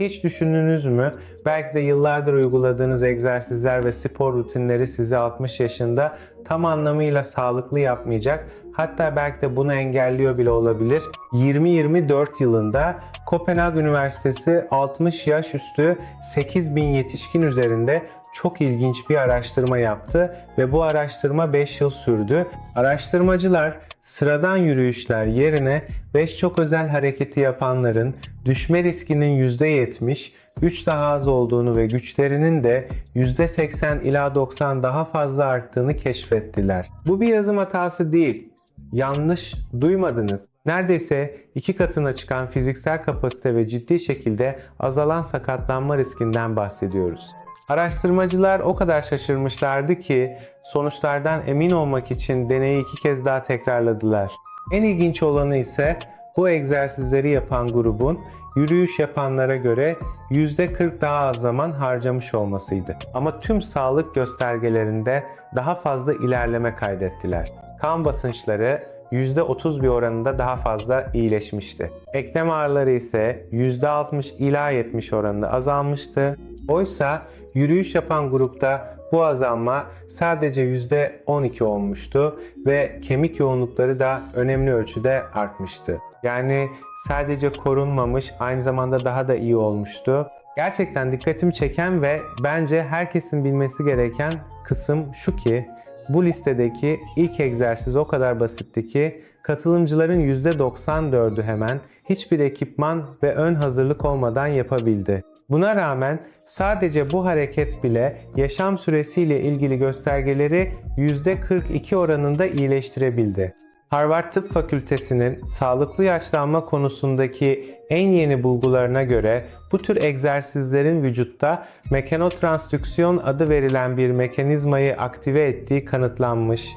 Hiç düşündünüz mü? Belki de yıllardır uyguladığınız egzersizler ve spor rutinleri sizi 60 yaşında tam anlamıyla sağlıklı yapmayacak. Hatta belki de bunu engelliyor bile olabilir. 2024 yılında Kopenhag Üniversitesi 60 yaş üstü 8000 yetişkin üzerinde çok ilginç bir araştırma yaptı ve bu araştırma 5 yıl sürdü. Araştırmacılar sıradan yürüyüşler yerine 5 çok özel hareketi yapanların düşme riskinin %70, 3 daha az olduğunu ve güçlerinin de %80 ila 90 daha fazla arttığını keşfettiler. Bu bir yazım hatası değil. Yanlış duymadınız. Neredeyse iki katına çıkan fiziksel kapasite ve ciddi şekilde azalan sakatlanma riskinden bahsediyoruz. Araştırmacılar o kadar şaşırmışlardı ki sonuçlardan emin olmak için deneyi iki kez daha tekrarladılar. En ilginç olanı ise bu egzersizleri yapan grubun yürüyüş yapanlara göre %40 daha az zaman harcamış olmasıydı. Ama tüm sağlık göstergelerinde daha fazla ilerleme kaydettiler. Kan basınçları %30 bir oranında daha fazla iyileşmişti. Eklem ağrıları ise %60 ila 70 oranında azalmıştı. Oysa yürüyüş yapan grupta bu azalma sadece %12 olmuştu ve kemik yoğunlukları da önemli ölçüde artmıştı. Yani sadece korunmamış, aynı zamanda daha da iyi olmuştu. Gerçekten dikkatimi çeken ve bence herkesin bilmesi gereken kısım şu ki bu listedeki ilk egzersiz o kadar basitti ki katılımcıların %94'ü hemen hiçbir ekipman ve ön hazırlık olmadan yapabildi. Buna rağmen sadece bu hareket bile yaşam süresiyle ilgili göstergeleri %42 oranında iyileştirebildi. Harvard Tıp Fakültesi'nin sağlıklı yaşlanma konusundaki en yeni bulgularına göre bu tür egzersizlerin vücutta mekanotransdüksiyon adı verilen bir mekanizmayı aktive ettiği kanıtlanmış.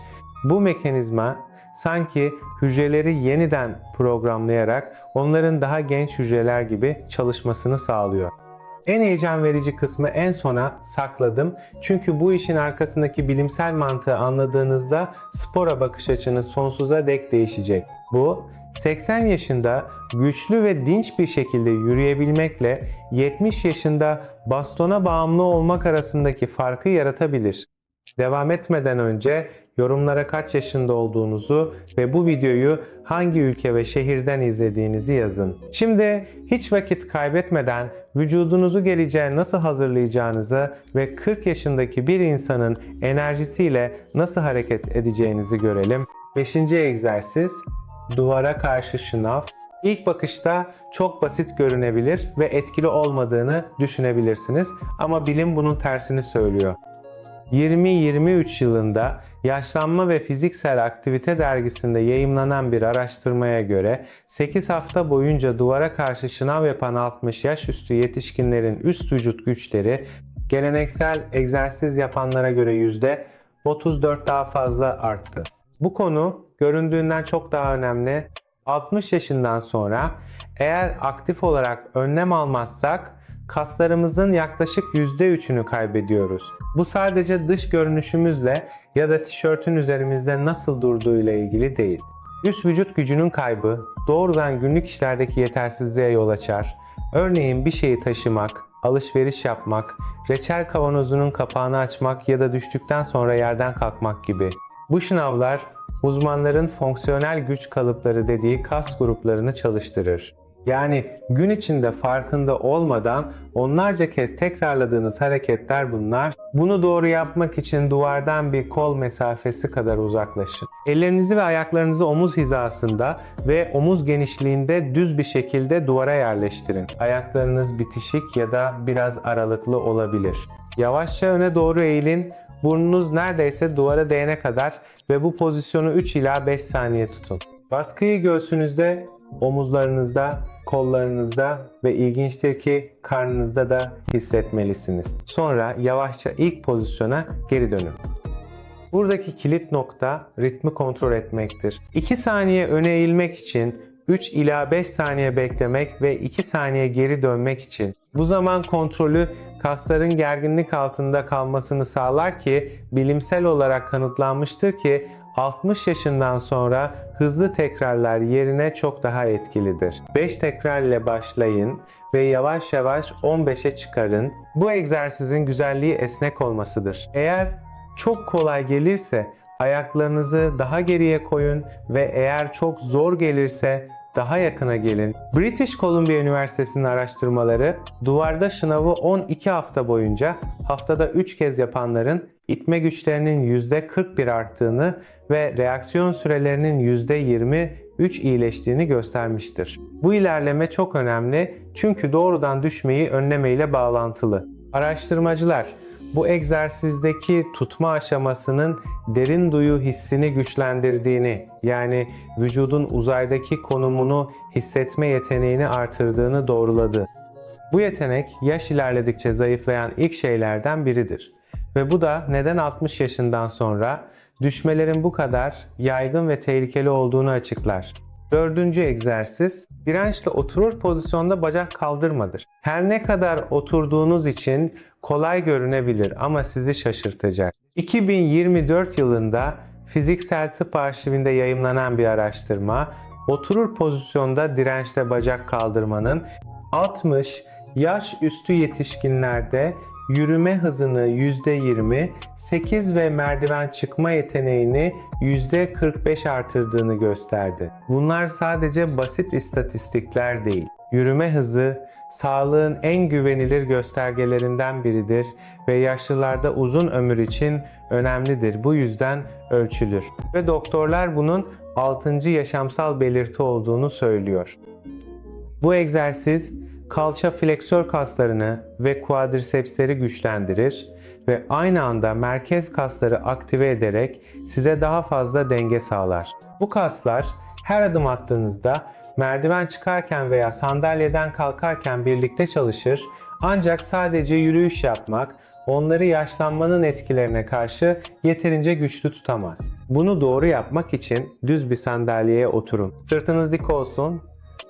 Bu mekanizma sanki hücreleri yeniden programlayarak onların daha genç hücreler gibi çalışmasını sağlıyor. En heyecan verici kısmı en sona sakladım. Çünkü bu işin arkasındaki bilimsel mantığı anladığınızda spora bakış açınız sonsuza dek değişecek. Bu 80 yaşında güçlü ve dinç bir şekilde yürüyebilmekle 70 yaşında bastona bağımlı olmak arasındaki farkı yaratabilir. Devam etmeden önce yorumlara kaç yaşında olduğunuzu ve bu videoyu hangi ülke ve şehirden izlediğinizi yazın. Şimdi hiç vakit kaybetmeden vücudunuzu geleceğe nasıl hazırlayacağınızı ve 40 yaşındaki bir insanın enerjisiyle nasıl hareket edeceğinizi görelim. 5. egzersiz duvara karşı şınav. İlk bakışta çok basit görünebilir ve etkili olmadığını düşünebilirsiniz ama bilim bunun tersini söylüyor. 2023 yılında Yaşlanma ve Fiziksel Aktivite dergisinde yayımlanan bir araştırmaya göre 8 hafta boyunca duvara karşı şınav yapan 60 yaş üstü yetişkinlerin üst vücut güçleri geleneksel egzersiz yapanlara göre %34 daha fazla arttı. Bu konu göründüğünden çok daha önemli. 60 yaşından sonra eğer aktif olarak önlem almazsak kaslarımızın yaklaşık %3'ünü kaybediyoruz. Bu sadece dış görünüşümüzle ya da tişörtün üzerimizde nasıl durduğuyla ilgili değil. Üst vücut gücünün kaybı doğrudan günlük işlerdeki yetersizliğe yol açar. Örneğin bir şeyi taşımak, alışveriş yapmak, reçel kavanozunun kapağını açmak ya da düştükten sonra yerden kalkmak gibi. Bu şınavlar uzmanların fonksiyonel güç kalıpları dediği kas gruplarını çalıştırır. Yani gün içinde farkında olmadan onlarca kez tekrarladığınız hareketler bunlar. Bunu doğru yapmak için duvardan bir kol mesafesi kadar uzaklaşın. Ellerinizi ve ayaklarınızı omuz hizasında ve omuz genişliğinde düz bir şekilde duvara yerleştirin. Ayaklarınız bitişik ya da biraz aralıklı olabilir. Yavaşça öne doğru eğilin. Burnunuz neredeyse duvara değene kadar ve bu pozisyonu 3 ila 5 saniye tutun. Baskıyı göğsünüzde, omuzlarınızda, kollarınızda ve ilginçtir ki karnınızda da hissetmelisiniz. Sonra yavaşça ilk pozisyona geri dönün. Buradaki kilit nokta ritmi kontrol etmektir. 2 saniye öne eğilmek için 3 ila 5 saniye beklemek ve 2 saniye geri dönmek için. Bu zaman kontrolü kasların gerginlik altında kalmasını sağlar ki bilimsel olarak kanıtlanmıştır ki 60 yaşından sonra hızlı tekrarlar yerine çok daha etkilidir. 5 tekrar ile başlayın ve yavaş yavaş 15'e çıkarın. Bu egzersizin güzelliği esnek olmasıdır. Eğer çok kolay gelirse ayaklarınızı daha geriye koyun ve eğer çok zor gelirse daha yakına gelin. British Columbia Üniversitesi'nin araştırmaları duvarda şınavı 12 hafta boyunca haftada 3 kez yapanların itme güçlerinin %41 arttığını ve reaksiyon sürelerinin %23 iyileştiğini göstermiştir. Bu ilerleme çok önemli çünkü doğrudan düşmeyi önlemeyle bağlantılı. Araştırmacılar bu egzersizdeki tutma aşamasının derin duyu hissini güçlendirdiğini, yani vücudun uzaydaki konumunu hissetme yeteneğini artırdığını doğruladı. Bu yetenek yaş ilerledikçe zayıflayan ilk şeylerden biridir. Ve bu da neden 60 yaşından sonra düşmelerin bu kadar yaygın ve tehlikeli olduğunu açıklar. Dördüncü egzersiz, dirençle oturur pozisyonda bacak kaldırmadır. Her ne kadar oturduğunuz için kolay görünebilir ama sizi şaşırtacak. 2024 yılında Fiziksel Tıp Arşivinde yayımlanan bir araştırma, oturur pozisyonda dirençle bacak kaldırmanın 60 yaş üstü yetişkinlerde yürüme hızını %20, 8 ve merdiven çıkma yeteneğini %45 artırdığını gösterdi. Bunlar sadece basit istatistikler değil. Yürüme hızı sağlığın en güvenilir göstergelerinden biridir ve yaşlılarda uzun ömür için önemlidir. Bu yüzden ölçülür. Ve doktorlar bunun 6. yaşamsal belirti olduğunu söylüyor. Bu egzersiz kalça fleksör kaslarını ve quadricepsleri güçlendirir ve aynı anda merkez kasları aktive ederek size daha fazla denge sağlar. Bu kaslar her adım attığınızda merdiven çıkarken veya sandalyeden kalkarken birlikte çalışır ancak sadece yürüyüş yapmak onları yaşlanmanın etkilerine karşı yeterince güçlü tutamaz. Bunu doğru yapmak için düz bir sandalyeye oturun. Sırtınız dik olsun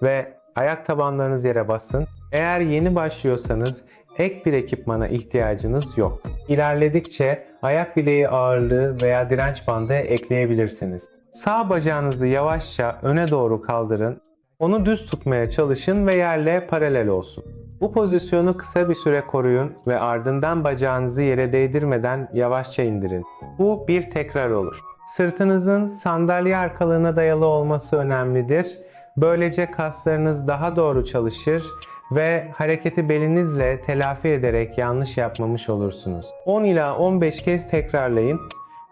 ve ayak tabanlarınız yere basın. Eğer yeni başlıyorsanız ek bir ekipmana ihtiyacınız yok. İlerledikçe ayak bileği ağırlığı veya direnç bandı ekleyebilirsiniz. Sağ bacağınızı yavaşça öne doğru kaldırın. Onu düz tutmaya çalışın ve yerle paralel olsun. Bu pozisyonu kısa bir süre koruyun ve ardından bacağınızı yere değdirmeden yavaşça indirin. Bu bir tekrar olur. Sırtınızın sandalye arkalığına dayalı olması önemlidir. Böylece kaslarınız daha doğru çalışır ve hareketi belinizle telafi ederek yanlış yapmamış olursunuz. 10 ila 15 kez tekrarlayın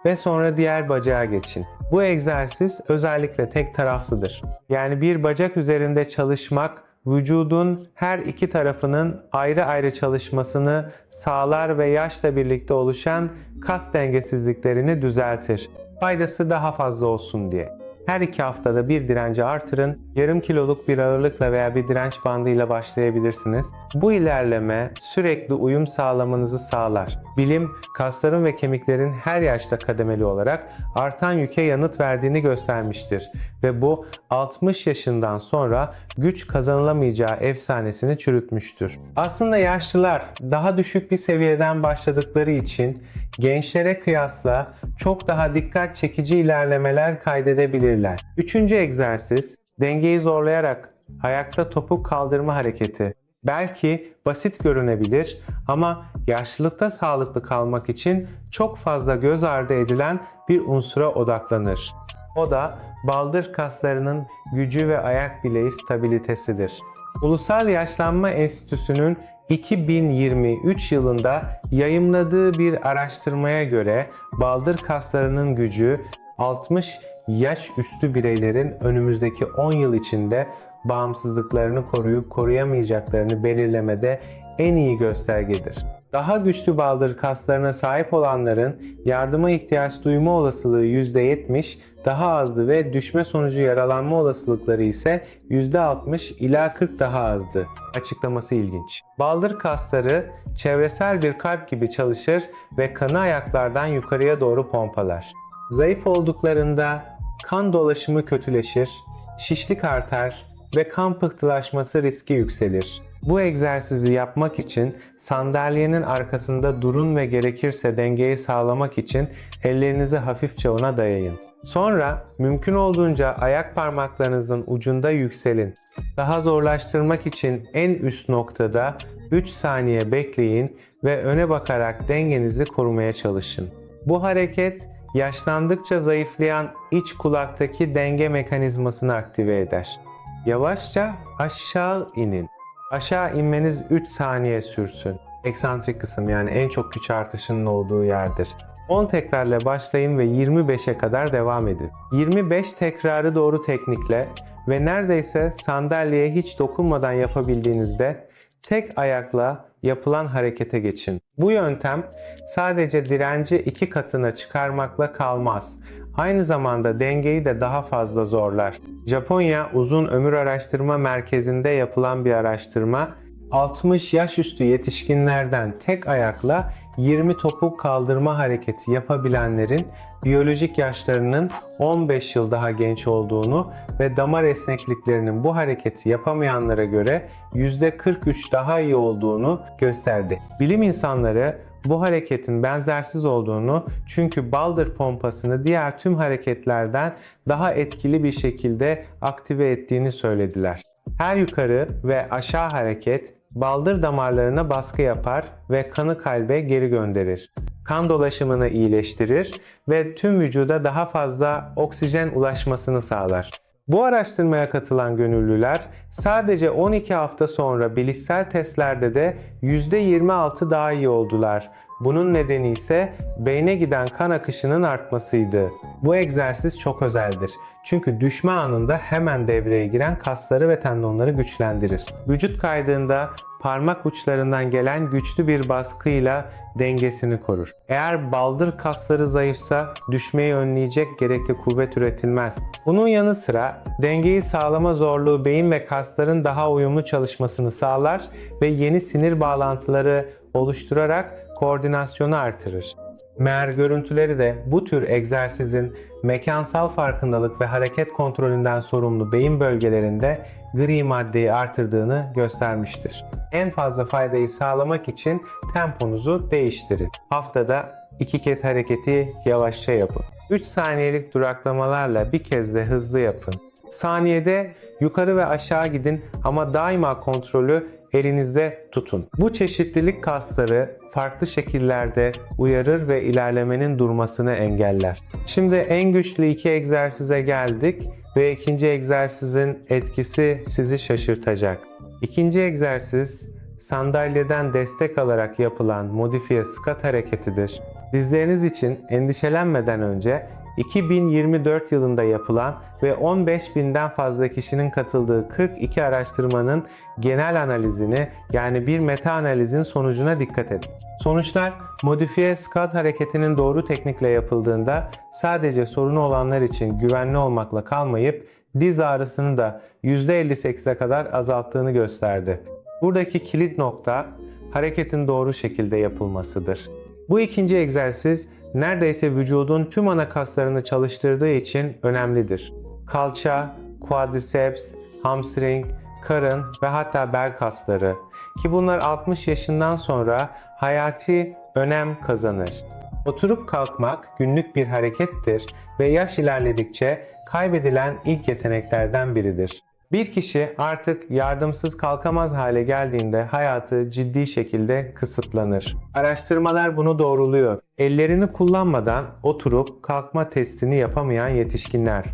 ve sonra diğer bacağa geçin. Bu egzersiz özellikle tek taraflıdır. Yani bir bacak üzerinde çalışmak vücudun her iki tarafının ayrı ayrı çalışmasını sağlar ve yaşla birlikte oluşan kas dengesizliklerini düzeltir. Faydası daha fazla olsun diye. Her iki haftada bir direnci artırın. Yarım kiloluk bir ağırlıkla veya bir direnç bandıyla başlayabilirsiniz. Bu ilerleme sürekli uyum sağlamanızı sağlar. Bilim, kasların ve kemiklerin her yaşta kademeli olarak artan yüke yanıt verdiğini göstermiştir. Ve bu 60 yaşından sonra güç kazanılamayacağı efsanesini çürütmüştür. Aslında yaşlılar daha düşük bir seviyeden başladıkları için gençlere kıyasla çok daha dikkat çekici ilerlemeler kaydedebilirler. Üçüncü egzersiz dengeyi zorlayarak ayakta topuk kaldırma hareketi. Belki basit görünebilir ama yaşlılıkta sağlıklı kalmak için çok fazla göz ardı edilen bir unsura odaklanır. O da baldır kaslarının gücü ve ayak bileği stabilitesidir. Ulusal Yaşlanma Enstitüsü'nün 2023 yılında yayımladığı bir araştırmaya göre baldır kaslarının gücü 60 yaş üstü bireylerin önümüzdeki 10 yıl içinde bağımsızlıklarını koruyup koruyamayacaklarını belirlemede en iyi göstergedir. Daha güçlü baldır kaslarına sahip olanların yardıma ihtiyaç duyma olasılığı %70 daha azdı ve düşme sonucu yaralanma olasılıkları ise %60 ila 40 daha azdı. Açıklaması ilginç. Baldır kasları çevresel bir kalp gibi çalışır ve kanı ayaklardan yukarıya doğru pompalar. Zayıf olduklarında kan dolaşımı kötüleşir, şişlik artar ve kan pıhtılaşması riski yükselir. Bu egzersizi yapmak için sandalyenin arkasında durun ve gerekirse dengeyi sağlamak için ellerinizi hafifçe ona dayayın. Sonra mümkün olduğunca ayak parmaklarınızın ucunda yükselin. Daha zorlaştırmak için en üst noktada 3 saniye bekleyin ve öne bakarak dengenizi korumaya çalışın. Bu hareket yaşlandıkça zayıflayan iç kulaktaki denge mekanizmasını aktive eder. Yavaşça aşağı inin. Aşağı inmeniz 3 saniye sürsün. Eksantrik kısım yani en çok güç artışının olduğu yerdir. 10 tekrarla başlayın ve 25'e kadar devam edin. 25 tekrarı doğru teknikle ve neredeyse sandalyeye hiç dokunmadan yapabildiğinizde tek ayakla yapılan harekete geçin. Bu yöntem sadece direnci iki katına çıkarmakla kalmaz. Aynı zamanda dengeyi de daha fazla zorlar. Japonya Uzun Ömür Araştırma Merkezi'nde yapılan bir araştırma 60 yaş üstü yetişkinlerden tek ayakla 20 topuk kaldırma hareketi yapabilenlerin biyolojik yaşlarının 15 yıl daha genç olduğunu ve damar esnekliklerinin bu hareketi yapamayanlara göre %43 daha iyi olduğunu gösterdi. Bilim insanları bu hareketin benzersiz olduğunu çünkü baldır pompasını diğer tüm hareketlerden daha etkili bir şekilde aktive ettiğini söylediler. Her yukarı ve aşağı hareket baldır damarlarına baskı yapar ve kanı kalbe geri gönderir. Kan dolaşımını iyileştirir ve tüm vücuda daha fazla oksijen ulaşmasını sağlar. Bu araştırmaya katılan gönüllüler sadece 12 hafta sonra bilişsel testlerde de %26 daha iyi oldular. Bunun nedeni ise beyne giden kan akışının artmasıydı. Bu egzersiz çok özeldir. Çünkü düşme anında hemen devreye giren kasları ve tendonları güçlendirir. Vücut kaydığında parmak uçlarından gelen güçlü bir baskıyla dengesini korur. Eğer baldır kasları zayıfsa düşmeyi önleyecek gerekli kuvvet üretilmez. Bunun yanı sıra dengeyi sağlama zorluğu beyin ve kasların daha uyumlu çalışmasını sağlar ve yeni sinir bağlantıları oluşturarak koordinasyonu artırır. Meğer görüntüleri de bu tür egzersizin mekansal farkındalık ve hareket kontrolünden sorumlu beyin bölgelerinde gri maddeyi artırdığını göstermiştir. En fazla faydayı sağlamak için temponuzu değiştirin. Haftada iki kez hareketi yavaşça yapın. 3 saniyelik duraklamalarla bir kez de hızlı yapın. Saniyede yukarı ve aşağı gidin ama daima kontrolü elinizde tutun. Bu çeşitlilik kasları farklı şekillerde uyarır ve ilerlemenin durmasını engeller. Şimdi en güçlü iki egzersize geldik ve ikinci egzersizin etkisi sizi şaşırtacak. İkinci egzersiz sandalyeden destek alarak yapılan modifiye squat hareketidir. Dizleriniz için endişelenmeden önce 2024 yılında yapılan ve 15 binden fazla kişinin katıldığı 42 araştırmanın genel analizini yani bir meta analizin sonucuna dikkat edin. Sonuçlar modifiye squat hareketinin doğru teknikle yapıldığında sadece sorunu olanlar için güvenli olmakla kalmayıp diz ağrısını da %58'e kadar azalttığını gösterdi. Buradaki kilit nokta hareketin doğru şekilde yapılmasıdır. Bu ikinci egzersiz neredeyse vücudun tüm ana kaslarını çalıştırdığı için önemlidir. Kalça, quadriceps, hamstring, karın ve hatta bel kasları ki bunlar 60 yaşından sonra hayati önem kazanır. Oturup kalkmak günlük bir harekettir ve yaş ilerledikçe kaybedilen ilk yeteneklerden biridir. Bir kişi artık yardımsız kalkamaz hale geldiğinde hayatı ciddi şekilde kısıtlanır. Araştırmalar bunu doğruluyor. Ellerini kullanmadan oturup kalkma testini yapamayan yetişkinler.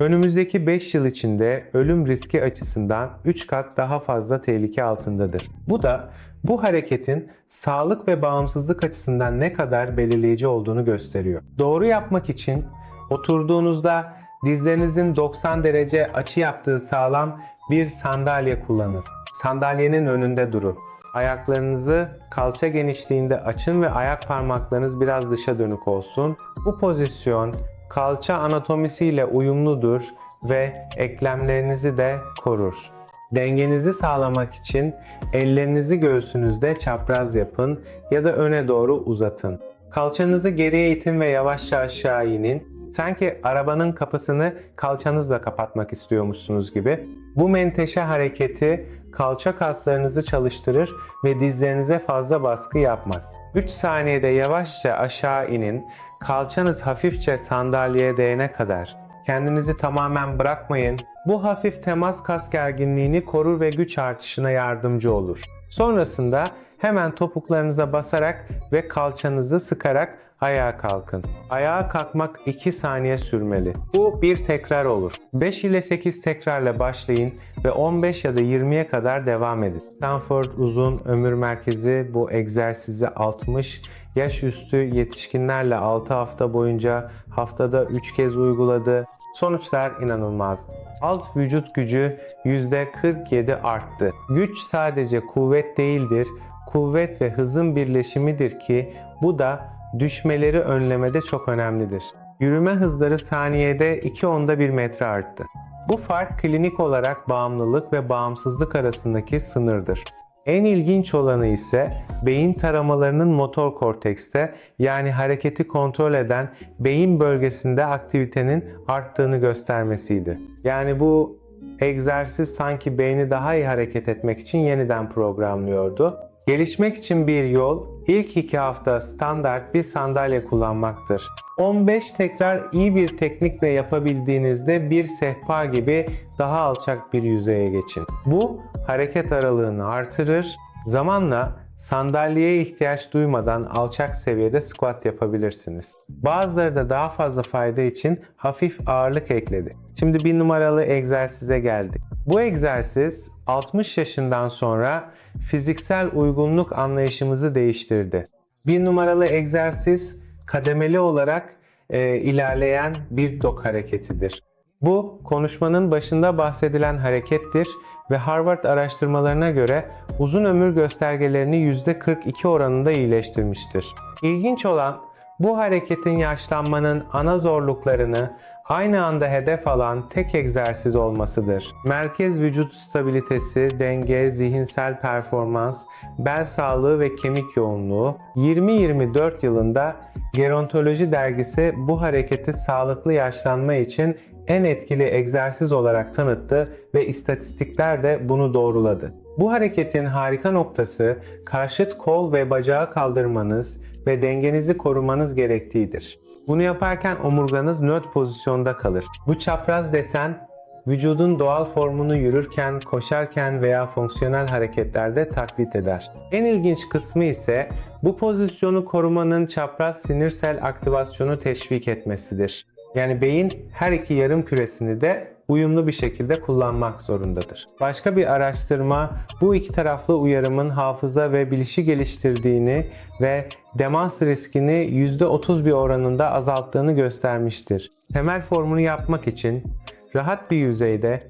Önümüzdeki 5 yıl içinde ölüm riski açısından 3 kat daha fazla tehlike altındadır. Bu da bu hareketin sağlık ve bağımsızlık açısından ne kadar belirleyici olduğunu gösteriyor. Doğru yapmak için oturduğunuzda dizlerinizin 90 derece açı yaptığı sağlam bir sandalye kullanın. Sandalyenin önünde durun. Ayaklarınızı kalça genişliğinde açın ve ayak parmaklarınız biraz dışa dönük olsun. Bu pozisyon kalça anatomisiyle uyumludur ve eklemlerinizi de korur. Dengenizi sağlamak için ellerinizi göğsünüzde çapraz yapın ya da öne doğru uzatın. Kalçanızı geriye itin ve yavaşça aşağı inin. Sanki arabanın kapısını kalçanızla kapatmak istiyormuşsunuz gibi. Bu menteşe hareketi kalça kaslarınızı çalıştırır ve dizlerinize fazla baskı yapmaz. 3 saniyede yavaşça aşağı inin, kalçanız hafifçe sandalyeye değene kadar. Kendinizi tamamen bırakmayın. Bu hafif temas kas gerginliğini korur ve güç artışına yardımcı olur. Sonrasında hemen topuklarınıza basarak ve kalçanızı sıkarak ayağa kalkın. Ayağa kalkmak 2 saniye sürmeli. Bu bir tekrar olur. 5 ile 8 tekrarla başlayın ve 15 ya da 20'ye kadar devam edin. Stanford Uzun Ömür Merkezi bu egzersizi 60 yaş üstü yetişkinlerle 6 hafta boyunca haftada 3 kez uyguladı. Sonuçlar inanılmazdı. Alt vücut gücü %47 arttı. Güç sadece kuvvet değildir, kuvvet ve hızın birleşimidir ki bu da düşmeleri önlemede çok önemlidir. Yürüme hızları saniyede 2 onda 1 metre arttı. Bu fark klinik olarak bağımlılık ve bağımsızlık arasındaki sınırdır. En ilginç olanı ise beyin taramalarının motor kortekste yani hareketi kontrol eden beyin bölgesinde aktivitenin arttığını göstermesiydi. Yani bu egzersiz sanki beyni daha iyi hareket etmek için yeniden programlıyordu. Gelişmek için bir yol ilk iki hafta standart bir sandalye kullanmaktır. 15 tekrar iyi bir teknikle yapabildiğinizde bir sehpa gibi daha alçak bir yüzeye geçin. Bu hareket aralığını artırır. Zamanla sandalyeye ihtiyaç duymadan alçak seviyede squat yapabilirsiniz. Bazıları da daha fazla fayda için hafif ağırlık ekledi. Şimdi bir numaralı egzersize geldik. Bu egzersiz 60 yaşından sonra fiziksel uygunluk anlayışımızı değiştirdi. Bir numaralı egzersiz kademeli olarak e, ilerleyen bir dok hareketidir. Bu konuşmanın başında bahsedilen harekettir ve Harvard araştırmalarına göre uzun ömür göstergelerini %42 oranında iyileştirmiştir. İlginç olan bu hareketin yaşlanmanın ana zorluklarını aynı anda hedef alan tek egzersiz olmasıdır. Merkez vücut stabilitesi, denge, zihinsel performans, bel sağlığı ve kemik yoğunluğu 2024 yılında Gerontoloji dergisi bu hareketi sağlıklı yaşlanma için en etkili egzersiz olarak tanıttı ve istatistikler de bunu doğruladı. Bu hareketin harika noktası karşıt kol ve bacağı kaldırmanız ve dengenizi korumanız gerektiğidir. Bunu yaparken omurganız nöt pozisyonda kalır. Bu çapraz desen vücudun doğal formunu yürürken, koşarken veya fonksiyonel hareketlerde taklit eder. En ilginç kısmı ise bu pozisyonu korumanın çapraz sinirsel aktivasyonu teşvik etmesidir. Yani beyin her iki yarım küresini de uyumlu bir şekilde kullanmak zorundadır. Başka bir araştırma bu iki taraflı uyarımın hafıza ve bilişi geliştirdiğini ve demans riskini %30 bir oranında azalttığını göstermiştir. Temel formunu yapmak için rahat bir yüzeyde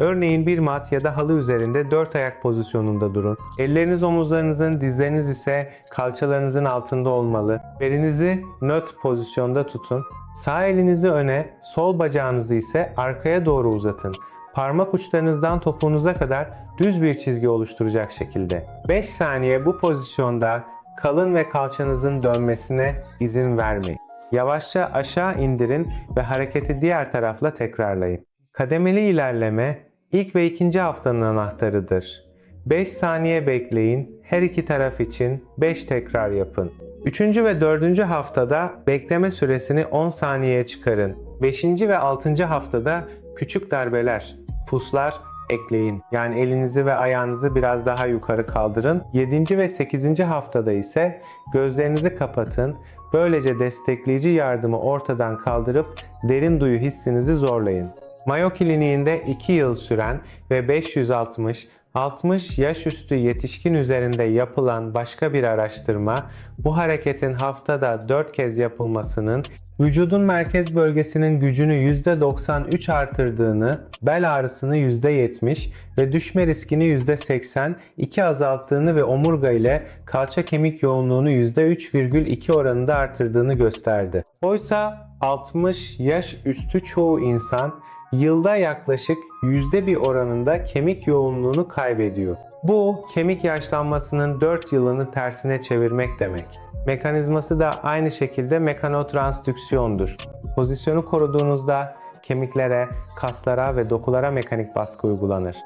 Örneğin bir mat ya da halı üzerinde dört ayak pozisyonunda durun. Elleriniz omuzlarınızın, dizleriniz ise kalçalarınızın altında olmalı. Belinizi nöt pozisyonda tutun. Sağ elinizi öne, sol bacağınızı ise arkaya doğru uzatın. Parmak uçlarınızdan topuğunuza kadar düz bir çizgi oluşturacak şekilde. 5 saniye bu pozisyonda kalın ve kalçanızın dönmesine izin vermeyin. Yavaşça aşağı indirin ve hareketi diğer tarafla tekrarlayın. Kademeli ilerleme ilk ve ikinci haftanın anahtarıdır. 5 saniye bekleyin, her iki taraf için 5 tekrar yapın. Üçüncü ve dördüncü haftada bekleme süresini 10 saniyeye çıkarın. Beşinci ve altıncı haftada küçük darbeler, puslar ekleyin. Yani elinizi ve ayağınızı biraz daha yukarı kaldırın. 7. ve 8. haftada ise gözlerinizi kapatın. Böylece destekleyici yardımı ortadan kaldırıp derin duyu hissinizi zorlayın. Mayo Kliniğinde 2 yıl süren ve 560 60 yaş üstü yetişkin üzerinde yapılan başka bir araştırma bu hareketin haftada 4 kez yapılmasının vücudun merkez bölgesinin gücünü %93 artırdığını, bel ağrısını %70 ve düşme riskini %82 azalttığını ve omurga ile kalça kemik yoğunluğunu %3,2 oranında artırdığını gösterdi. Oysa 60 yaş üstü çoğu insan yılda yaklaşık yüzde bir oranında kemik yoğunluğunu kaybediyor. Bu kemik yaşlanmasının 4 yılını tersine çevirmek demek. Mekanizması da aynı şekilde mekanotransdüksiyondur. Pozisyonu koruduğunuzda kemiklere, kaslara ve dokulara mekanik baskı uygulanır.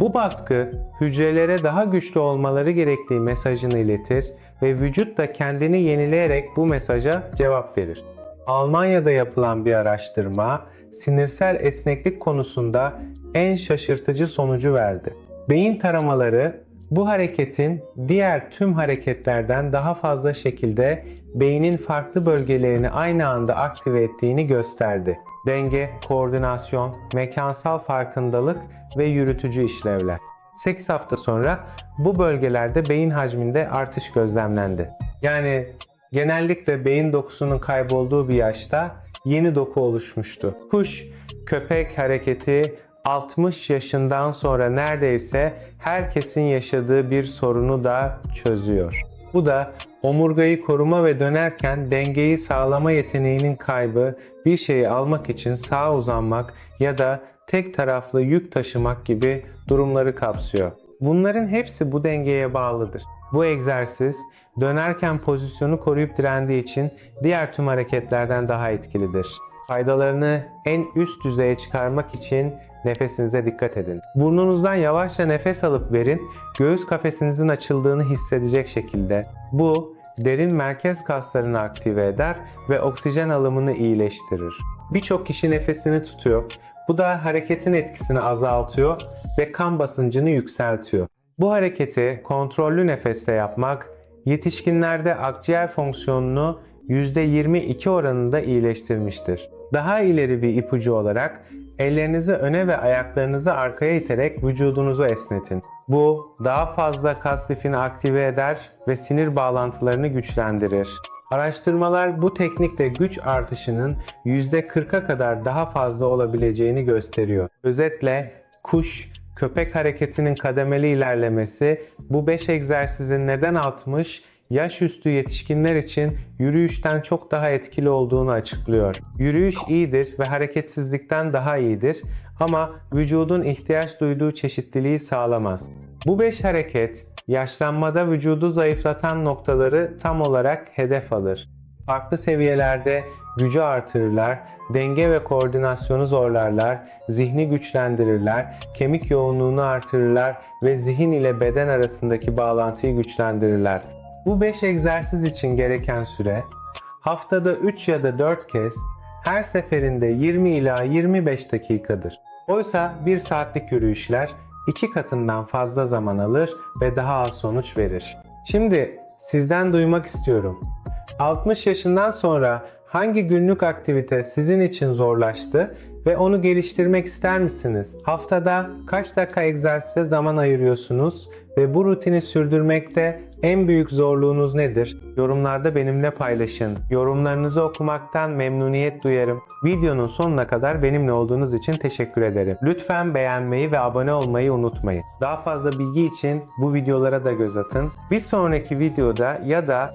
Bu baskı hücrelere daha güçlü olmaları gerektiği mesajını iletir ve vücut da kendini yenileyerek bu mesaja cevap verir. Almanya'da yapılan bir araştırma sinirsel esneklik konusunda en şaşırtıcı sonucu verdi. Beyin taramaları bu hareketin diğer tüm hareketlerden daha fazla şekilde beynin farklı bölgelerini aynı anda aktive ettiğini gösterdi. Denge, koordinasyon, mekansal farkındalık ve yürütücü işlevler. 8 hafta sonra bu bölgelerde beyin hacminde artış gözlemlendi. Yani genellikle beyin dokusunun kaybolduğu bir yaşta yeni doku oluşmuştu. Kuş, köpek hareketi 60 yaşından sonra neredeyse herkesin yaşadığı bir sorunu da çözüyor. Bu da omurgayı koruma ve dönerken dengeyi sağlama yeteneğinin kaybı bir şeyi almak için sağa uzanmak ya da tek taraflı yük taşımak gibi durumları kapsıyor. Bunların hepsi bu dengeye bağlıdır. Bu egzersiz dönerken pozisyonu koruyup direndiği için diğer tüm hareketlerden daha etkilidir. Faydalarını en üst düzeye çıkarmak için nefesinize dikkat edin. Burnunuzdan yavaşça nefes alıp verin, göğüs kafesinizin açıldığını hissedecek şekilde. Bu derin merkez kaslarını aktive eder ve oksijen alımını iyileştirir. Birçok kişi nefesini tutuyor. Bu da hareketin etkisini azaltıyor ve kan basıncını yükseltiyor. Bu hareketi kontrollü nefeste yapmak yetişkinlerde akciğer fonksiyonunu %22 oranında iyileştirmiştir. Daha ileri bir ipucu olarak ellerinizi öne ve ayaklarınızı arkaya iterek vücudunuzu esnetin. Bu daha fazla kas lifini aktive eder ve sinir bağlantılarını güçlendirir. Araştırmalar bu teknikle güç artışının %40'a kadar daha fazla olabileceğini gösteriyor. Özetle kuş, köpek hareketinin kademeli ilerlemesi bu 5 egzersizin neden 60 yaş üstü yetişkinler için yürüyüşten çok daha etkili olduğunu açıklıyor. Yürüyüş iyidir ve hareketsizlikten daha iyidir ama vücudun ihtiyaç duyduğu çeşitliliği sağlamaz. Bu 5 hareket yaşlanmada vücudu zayıflatan noktaları tam olarak hedef alır. Farklı seviyelerde gücü artırırlar, denge ve koordinasyonu zorlarlar, zihni güçlendirirler, kemik yoğunluğunu artırırlar ve zihin ile beden arasındaki bağlantıyı güçlendirirler. Bu 5 egzersiz için gereken süre haftada 3 ya da 4 kez her seferinde 20 ila 25 dakikadır. Oysa 1 saatlik yürüyüşler 2 katından fazla zaman alır ve daha az sonuç verir. Şimdi sizden duymak istiyorum. 60 yaşından sonra hangi günlük aktivite sizin için zorlaştı ve onu geliştirmek ister misiniz? Haftada kaç dakika egzersize zaman ayırıyorsunuz ve bu rutini sürdürmekte en büyük zorluğunuz nedir? Yorumlarda benimle paylaşın. Yorumlarınızı okumaktan memnuniyet duyarım. Videonun sonuna kadar benimle olduğunuz için teşekkür ederim. Lütfen beğenmeyi ve abone olmayı unutmayın. Daha fazla bilgi için bu videolara da göz atın. Bir sonraki videoda ya da